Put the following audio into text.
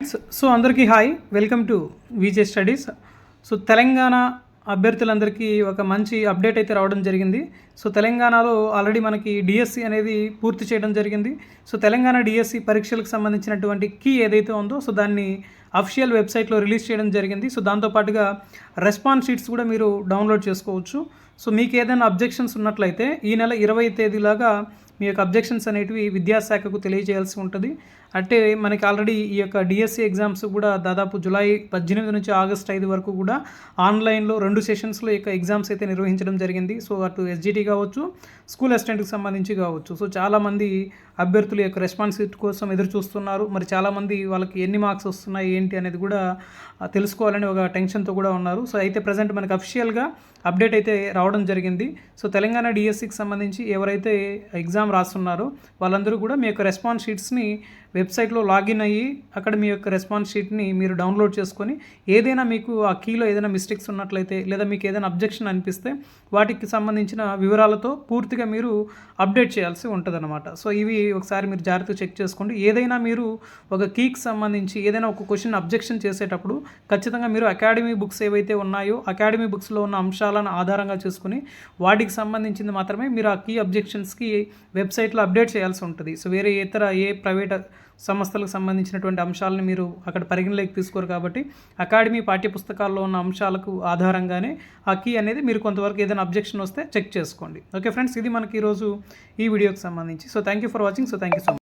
So- so అందరికీ hi welcome to VJ studies so Telangana అభ్యర్థులందరికీ ఒక మంచి అప్డేట్ అయితే రావడం జరిగింది. సో తెలంగాణలో ఆల్రెడీ మనకి డిఎస్సి అనేది పూర్తి చేయడం జరిగింది. సో తెలంగాణ డిఎస్సి పరీక్షలకు సంబంధించినటువంటి కీ ఏదైతే ఉందో సో దాన్ని అఫిషియల్ వెబ్సైట్లో రిలీజ్ చేయడం జరిగింది. సో దాంతోపాటుగా రెస్పాన్స్ షీట్స్ కూడా మీరు డౌన్లోడ్ చేసుకోవచ్చు. సో మీకు ఏదైనా అబ్జెక్షన్స్ ఉన్నట్లయితే ఈ నెల ఇరవై తేదీలాగా మీ యొక్క అబ్జెక్షన్స్ అనేటివి విద్యాశాఖకు తెలియజేయాల్సి ఉంటుంది. అంటే మనకి ఆల్రెడీ ఈ యొక్క డిఎస్సి ఎగ్జామ్స్ కూడా దాదాపు జూలై పద్దెనిమిది నుంచి ఆగస్ట్ ఐదు వరకు కూడా ఆన్లైన్లో రెండు సెషన్స్లో ఈ యొక్క ఎగ్జామ్స్ అయితే నిర్వహించడం జరిగింది. సో అటు ఎస్జిటి కావచ్చు స్కూల్ అసిస్టెంట్కి సంబంధించి కావచ్చు. సో చాలామంది అభ్యర్థుల యొక్క రెస్పాన్స్ కోసం ఎదురు చూస్తున్నారు. మరి చాలామంది వాళ్ళకి ఎన్ని మార్క్స్ వస్తున్నాయి ఏంటి అనేది కూడా తెలుసుకోవాలని ఒక టెన్షన్తో కూడా ఉన్నారు. సో అయితే ప్రజెంట్ మనకి అఫిషియల్గా అప్డేట్ అయితే రావడం జరిగింది. సో తెలంగాణ డిఎస్సికి సంబంధించి ఎవరైతే ఎగ్జామ్ రాస్తున్నారో వాళ్ళందరూ కూడా మీ యొక్క రెస్పాన్స్ షీట్స్ని వెబ్ వెబ్సైట్లో లాగిన్ అయ్యి అక్కడ మీ యొక్క రెస్పాన్స్ షీట్ని మీరు డౌన్లోడ్ చేసుకొని ఏదైనా మీకు ఆ కీలో ఏదైనా మిస్టేక్స్ ఉన్నట్లయితే లేదా మీకు ఏదైనా అబ్జెక్షన్ అనిపిస్తే వాటికి సంబంధించిన వివరాలతో పూర్తిగా మీరు అప్డేట్ చేయాల్సి ఉంటుంది సో ఇవి ఒకసారి మీరు జాగ్రత్తగా చెక్ చేసుకోండి. ఏదైనా మీరు ఒక కీకి సంబంధించి ఏదైనా ఒక క్వశ్చన్ అబ్జెక్షన్ చేసేటప్పుడు ఖచ్చితంగా మీరు అకాడమీ బుక్స్ ఏవైతే ఉన్నాయో అకాడమీ బుక్స్లో ఉన్న అంశాలను ఆధారంగా చేసుకుని వాటికి సంబంధించింది మాత్రమే మీరు ఆ కీ అబ్జెక్షన్స్కి వెబ్సైట్లో అప్డేట్ చేయాల్సి ఉంటుంది. సో వేరే ఇతర ఏ ప్రైవేట్ సంస్థలకు సంబంధించినటువంటి అంశాలను మీరు అక్కడ పరిగణలోకి తీసుకోరు కాబట్టి అకాడమీ పాఠ్యపుస్తకాల్లో ఉన్న అంశాలకు ఆధారంగానే ఆ కీ అనేది మీరు కొంతవరకు ఏదైనా అబ్జెక్షన్ వస్తే చెక్ చేసుకోండి. ఓకే ఫ్రెండ్స్ ఇది మనకి ఈరోజు ఈ వీడియోకి సంబంధించి. So thank you for watching so thank you so much